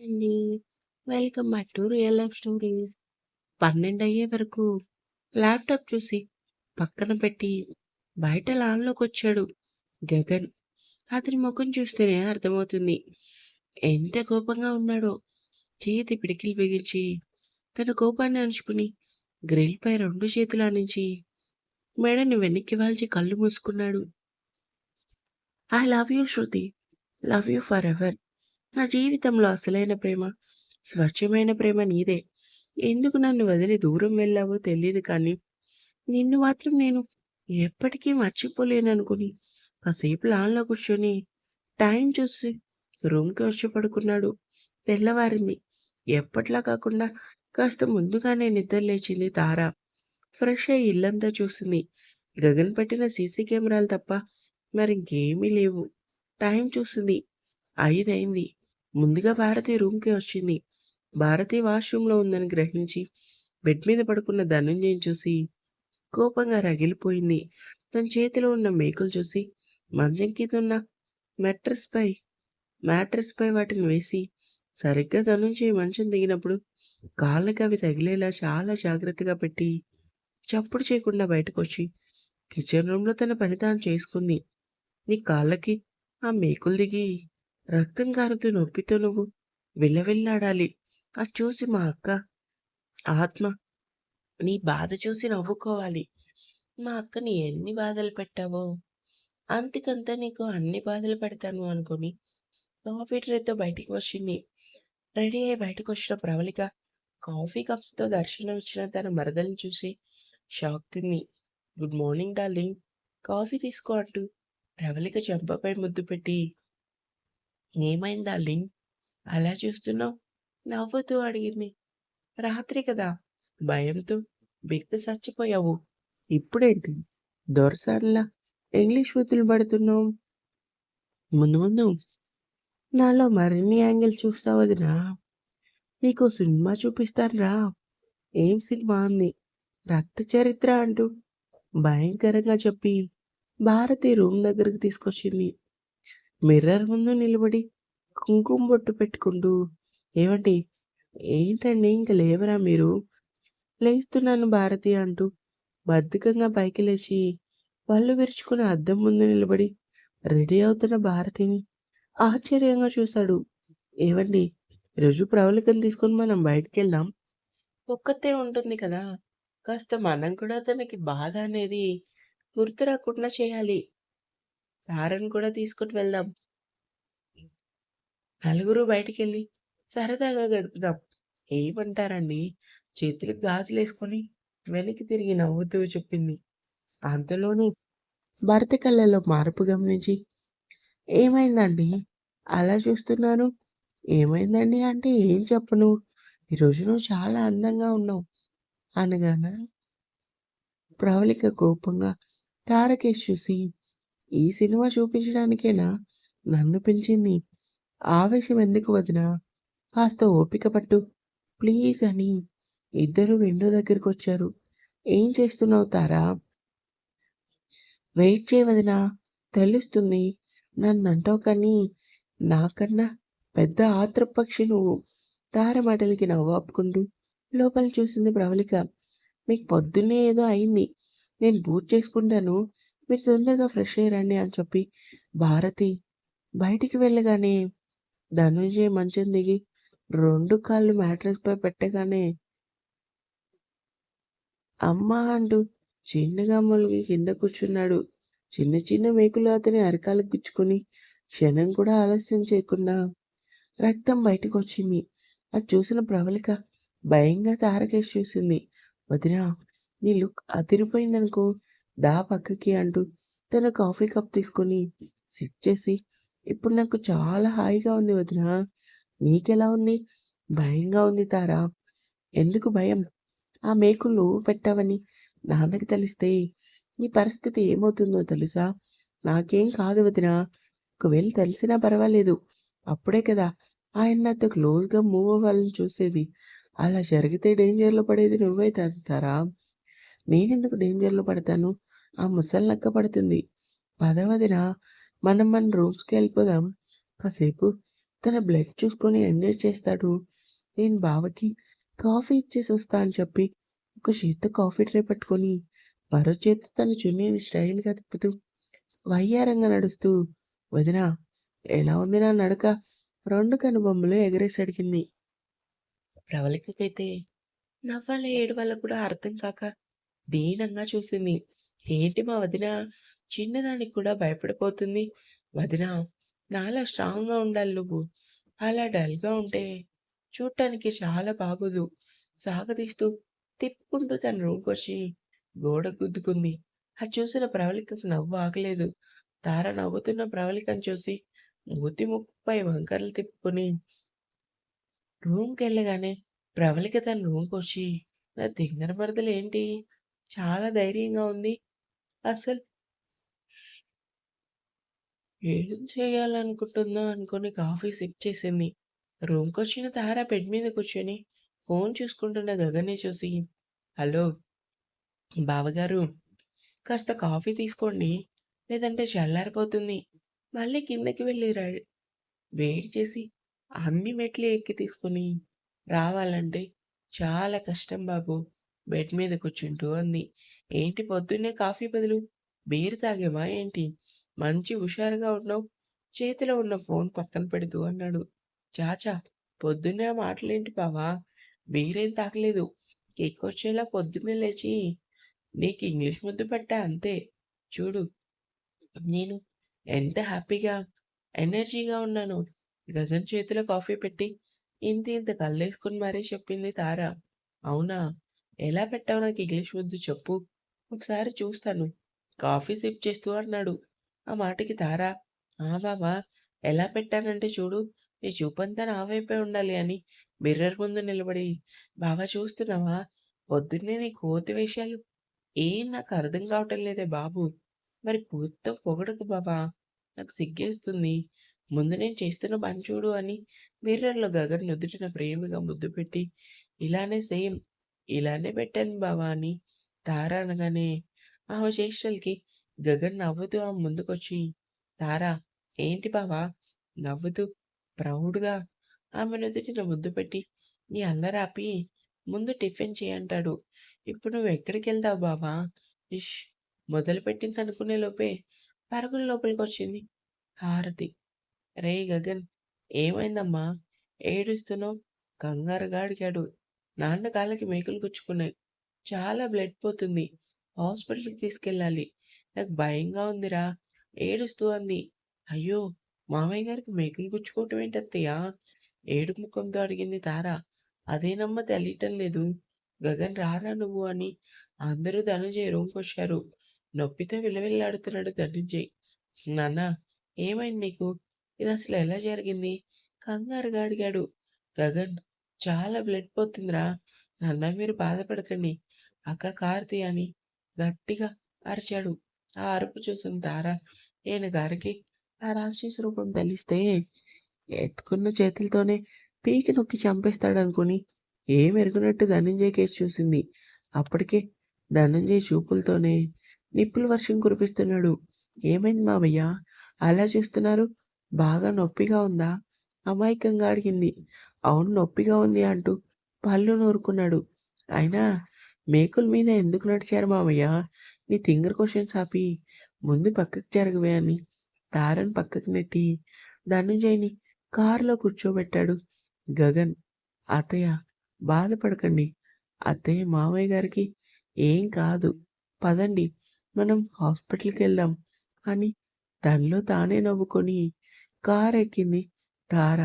అండి. Welcome back to real life stories. 12 అయ్యే వరకు ల్యాప్‌టాప్ చూసి పక్కన పెట్టి బయట లాన్లోకి వచ్చాడు గగన్. అతని ముఖం చూస్తేనే అర్థమవుతుంది. ఎంత కోపంగా ఉన్నాడో. చేతి పిడికిలు బిగించి తన కోపాన్ని అణుచుకుని గ్రిల్‌పై రెండు చేతులు ఆనించి మెడని వెనక్కి వాల్చి కళ్ళు మూసుకున్నాడు. I love you Shruti. Love you forever నా జీవితంలో అసలైన ప్రేమ, స్వచ్ఛమైన ప్రేమ నీదే. ఎందుకు నన్ను వదిలి దూరం వెళ్ళావో తెలియదు కానీ, నిన్ను మాత్రం నేను ఎప్పటికీ మర్చిపోలేననుకుని కాసేపు లాన్‌లో కూర్చొని టైం చూసి రూమ్‌కి వచ్చి పడుకున్నాడు. తెల్లవారింది. ఎప్పట్లా కాకుండా కాస్త ముందుగానే నిద్ర లేచింది తార. ఫ్రెష్ అయ్యి ఇల్లంతా చూసింది. గగన్ పెట్టిన సీసీ కెమెరాలు తప్ప మరింకేమీ లేవు. టైం చూసింది. 5 అయింది. ముందుగా భారతి రూమ్‌కి వచ్చింది. భారతి వాష్‌రూమ్‌లో ఉందని గ్రహించి బెడ్ మీద పడుకున్న ధనుంజయం చూసి కోపంగా రగిలిపోయింది. తన చేతిలో ఉన్న మేకులు చూసి మంచం కిందున్న మెట్రెస్‌పై మ్యాట్రెస్‌పై వాటిని వేసి సరిగ్గా ధనుంజయ మంచం దిగినప్పుడు కాళ్ళకి అవి తగిలేలా చాలా జాగ్రత్తగా పెట్టి చప్పుడు చేయకుండా బయటకొచ్చి కిచెన్ రూమ్‌లో తన పని తాను చేసుకుంది. నీ కాళ్ళకి ఆ మేకులు దిగి రక్తం కారుతూ నొప్పితో నువ్వు విలవిల్లాడాలి. అది చూసి మా అక్క ఆత్మ నీ బాధ చూసి నవ్వుకోవాలి. మా అక్కని ఎన్ని బాధలు పెట్టావో అంతకంతా నీకు అన్ని బాధలు పెడతాను అనుకుని కాఫీ ట్రేతో బయటికి వచ్చింది. రెడీ అయ్యి బయటకొచ్చిన ప్రవళిక కాఫీ కప్స్‌తో దర్శనమిచ్చిన తన మరదల్ని చూసి షాక్ తింది. Good morning darling. కాఫీ తీసుకో అంటూ ప్రవళిక చెంపపై ముద్దు పెట్టి ఏమైంది డార్లింగ్? అలా చూస్తున్నావు నవ్వుతూ అడిగింది. రాత్రి కదా! భయంతో బిక్క చచ్చిపోయావు ఇప్పుడేంటి దొరసార్లా ఇంగ్లీష్ ముద్దులు పడుతున్నావు ముందు ముందు నాలో మరిన్ని యాంగిల్ చూస్తావదిరా నీకు సినిమా చూపిస్తానురా ఏం సినిమా అంది. రక్త చరిత్ర అంటూ భయంకరంగా చెప్పి భారతి రూమ్ దగ్గరికి తీసుకొచ్చింది. మిర్రర్ ముందు నిలబడి కుంకుమ బొట్టు పెట్టుకుంటూ ఏమండి ఏంటండి ఇంక లేవరా మీరు? లేస్తున్నాను భారతి అంటూ బద్ధకంగా పైకి లేచి పళ్ళు విరుచుకుని అద్దం ముందు నిలబడి రెడీ అవుతున్న భారతిని ఆశ్చర్యంగా చూశాడు. ఏవండి ఈరోజు ప్రవళికం తీసుకొని మనం బయటికి వెళ్దాం ఒక్కతే ఉంటుంది కదా! కాస్త మనం కూడా తనకి బాధ అనేది గుర్తు రాకుండా చేయాలి. తారని కూడా తీసుకొని వెళ్దాం. నలుగురు బయటికెళ్ళి సరదాగా గడుపుదాం. ఏమంటారండి? చేతులకు గాజులేసుకొని వెనక్కి తిరిగి నవ్వుతూ చెప్పింది. అంతలోనే భర్త కళ్ళలో మార్పు గమనించి ఏమైందండి? అలా చూస్తున్నారు? ఏమైందండి అంటే ఏం చెప్పను. ఈరోజు నువ్వు చాలా అందంగా ఉన్నావు. అనగానే ప్రవళిక కోపంగా తారకేష్ చూసి ఈ సినిమా చూపించడానికేనా నన్ను పిలిచింది? ఆవేశం ఎందుకు వదినా? కాస్త ఓపిక పట్టు. ప్లీజ్ అని ఇద్దరు విండో దగ్గరికి వచ్చారు ఏం చేస్తున్నావు తారా? వెయిట్ చేయవదినా వదినా తెలుస్తుంది. నన్నంటావు కానీ నాకన్నా పెద్ద ఆత్రపక్షి నువ్వు. తార మాటలకి నవ్వాపుకుంటూ లోపల చూసింది ప్రవళిక. మీకు పొద్దున్నే ఏదో అయింది. నేను బూట్ చేసుకుంటాను. మీరు తొందరగా ఫ్రెష్ అయ్యి రండి అని చెప్పి భారతి బయటికి వెళ్ళగానే ధనుంజయ్ మంచం దిగి రెండు కాళ్ళు మ్యాట్రెస్‌పై పెట్టగానే అమ్మా! అంటూ చిన్నగా మూలిగి కింద కూర్చున్నాడు. చిన్న చిన్న మేకులు అతని అరకాలు గుచ్చుకొని క్షణం కూడా ఆలస్యం చేయకుండా రక్తం బయటకొచ్చింది. అది చూసిన ప్రవళిక భయంగా తారకేసి చూసింది. వదినా నీ లుక్ అదిరిపోయిందనుకో. దా పక్కకి అంటూ తన కాఫీ కప్ తీసుకొని సిప్ చేసి ఇప్పుడు నాకు చాలా హాయిగా ఉంది వదినా. నీకెలా ఉంది? భయంగా ఉంది తారా. ఎందుకు భయం? ఆ మేకులు పెట్టావని నాన్నకి తెలిస్తే నీ పరిస్థితి ఏమవుతుందో తెలుసా? నాకేం కాదు వదినా. ఒకవేళ తెలిసినా పర్వాలేదు. అప్పుడే కదా ఆయన నాతో క్లోజ్‌గా మూవ్ అవ్వాలని చూసేది. అలా జరిగితే డేంజర్‌లో పడేది నువ్వే తారా. నేనెందుకు డేంజర్‌లో పడతాను? ఆ ముసల్లక్క పడుతుంది. పదవదిన మనం మన రూమ్స్‌కి వెళ్ళిపోదాం. కాసేపు తన బ్లడ్ చూసుకొని ఎంజాయ్ చేస్తాడు నేను బావకి కాఫీ ఇచ్చేసి వస్తా అని చెప్పి ఒక చేత్తో కాఫీ ట్రే పట్టుకొని మరో చేత్తో తన చున్నీని స్టైల్గా తిప్పుతూ వయ్యారంగా నడుస్తూ వదిన ఎలా ఉంది నా నడక రెండు కనుబొమ్మలు ఎగరేసి అడిగింది ప్రవళికకైతే నవ్వాల ఏడవాళ్ళ కూడా అర్థం కాక దీనంగా చూసింది. ఏంటి మా వదిన? చిన్నదానికి కూడా భయపడిపోతుంది. వదిన నాలా స్ట్రాంగ్గా ఉండాలి నువ్వు. అలా డల్గా ఉంటే చూడటానికి చాలా బాగోదు. సాగదీస్తూ తిప్పుకుంటూ తన రూమ్కి వచ్చి గోడ గుద్దుకుంది. అది చూసిన ప్రవళికకు నవ్వు ఆగలేదు. తార నవ్వుతున్న ప్రవళికను చూసి మూతి ముక్కుపై వంకరలు తిప్పుకొని రూమ్కి వెళ్ళగానే ప్రవళిక తన రూమ్కి వచ్చి నా దింగర మరదలు ఏంటి? చాలా ధైర్యంగా ఉంది. అసలు ఏం చేయాలనుకుంటుందో అనుకుని కాఫీ సిప్ చేసింది. రూమ్కి వచ్చిన తార బెడ్ మీద కూర్చొని ఫోన్ చూసుకుంటున్న గగన్ని చూసి హలో బావగారు కాస్త కాఫీ తీసుకోండి. లేదంటే చల్లారిపోతుంది. మళ్ళీ కిందకి వెళ్ళి రా వేడి చేసి అన్ని మెట్లు ఎక్కి తీసుకొని రావాలంటే చాలా కష్టం బాబు. బెడ్ మీద కూర్చుంటూ అంది. ఏంటి పొద్దున్నే కాఫీ బదులు బీరు తాగేవా ఏంటి? మంచి హుషారుగా ఉన్నావు. చేతిలో ఉన్న ఫోన్ పక్కన పెడుతూ అన్నాడు. చాచా పొద్దున్నే ఆ మాటలేంటి బావా? బీరేం తాగలేదు. ఎక్కొచ్చేలా పొద్దున్నే లేచి నీకు ఇంగ్లీష్ ముద్దు పెట్టా అంతే. చూడు నేను ఎంత హ్యాపీగా ఎనర్జీగా ఉన్నాను. గజన్ చేతిలో కాఫీ పెట్టి ఇంత ఇంత కళ్ళేసుకుని మరీ చెప్పింది తార. అవునా? ఎలా పెట్టావు నాకు ఇంగ్లీష్ వద్దు చెప్పు. ఒకసారి చూస్తాను. కాఫీ సిప్ చేస్తూ అన్నాడు. ఆ మాటకి తారా. ఆ బాబా ఎలా పెట్టానంటే చూడు. నీ చూపంతా నా వైపే ఉండాలి అని. మిర్రర్ ముందు నిలబడి. బాబా చూస్తున్నావా? పొద్దున్నే నీ కోతి వేషాలు. ఏం నాకు అర్థం కావటం లేదే బాబు. మరి కోతితో పొగడకు బాబా నాకు సిగ్గేస్తుంది. ముందు నేను చేస్తున్న పని చూడు అని మిర్రర్లో గగన్ నుదుటిన ప్రేమగా ముద్దు పెట్టి. ఇలానే సేమ్. ఇలానే పెట్టాను బావా అని తార అనగానే ఆమె చేష్టలకి గగన్ నవ్వుతూ ఆమె ముందుకొచ్చి తారా ఏంటి బావా? నవ్వుతూ ప్రౌడ్గా ఆమె నుదుటిన ముద్దు పెట్టి నీ అల్లరాపి ముందు టిఫిన్ చేయంటాడు ఇప్పుడు నువ్వు ఎక్కడికి వెళ్తావు బావా? ఇష్ మొదలుపెట్టింది అనుకునే లోపే పరుగుల లోపలికి వచ్చింది హారతి. రే గగన్ ఏమైందమ్మా? ఏడుస్తున్నావు? కంగారుగా అడిగాడు నాన్న కాళ్ళకి మేకలు గుచ్చుకున్నాయి. చాలా బ్లడ్ పోతుంది. హాస్పిటల్కి తీసుకెళ్ళాలి. నాకు భయంగా ఉందిరా. ఏడుస్తూ అంది. అయ్యో మామయ్య గారికి మేకలు గుచ్చుకోవటం ఏంటత్తయ్యా? ఏడు ముఖంతో అడిగింది తార. అదేనమ్మా తెలియటం లేదు. గగన్ రారా నువ్వు అని అందరూ ధనుంజయ్ రూమ్కి వచ్చారు నొప్పితో విలవిల్లాడుతున్నాడు ధనుంజయ్. నాన్న ఏమైంది నీకు? ఇది అసలు ఎలా జరిగింది? కంగారుగా అడిగాడు గగన్. చాలా బ్లడ్ పోతుందిరా. నాన్న మీరు బాధపడకండి. అక్క కార్తి అని గట్టిగా అరిచాడు. ఆ అరుపు చూసిన తార నేను గారికి ఆ రాక్షస రూపం తెలిస్తే ఎత్తుకున్న చేతులతోనే పీకి నొక్కి చంపేస్తాడనుకుని ఏం ఎరుగునట్టు ధనంజయ్ కేసు చూసింది. అప్పటికే ధనంజయ్ చూపులతోనే నిప్పుల వర్షం కురిపిస్తున్నాడు. ఏమైంది మావయ్య? అలా చూస్తున్నారు? బాగా నొప్పిగా ఉందా? అమాయకంగా అడిగింది. అవును నొప్పిగా ఉంది అంటూ పళ్ళు నూరుకున్నాడు. అయినా మేకుల మీద ఎందుకు నడిచారు మామయ్య? నీ తింగర్ క్వశ్చన్స్ ఆపి ముందు పక్కకు జరగవే అని తారని పక్కకు నెట్టి ధనుంజయ్ని కారులో కూర్చోబెట్టాడు. గగన్ అత్తయ్య బాధపడకండి. అత్తయ్య మామయ్య గారికి ఏం కాదు. పదండి మనం హాస్పిటల్కి వెళ్దాం అని తనలో తానే నవ్వుకొని కారు ఎక్కింది తార.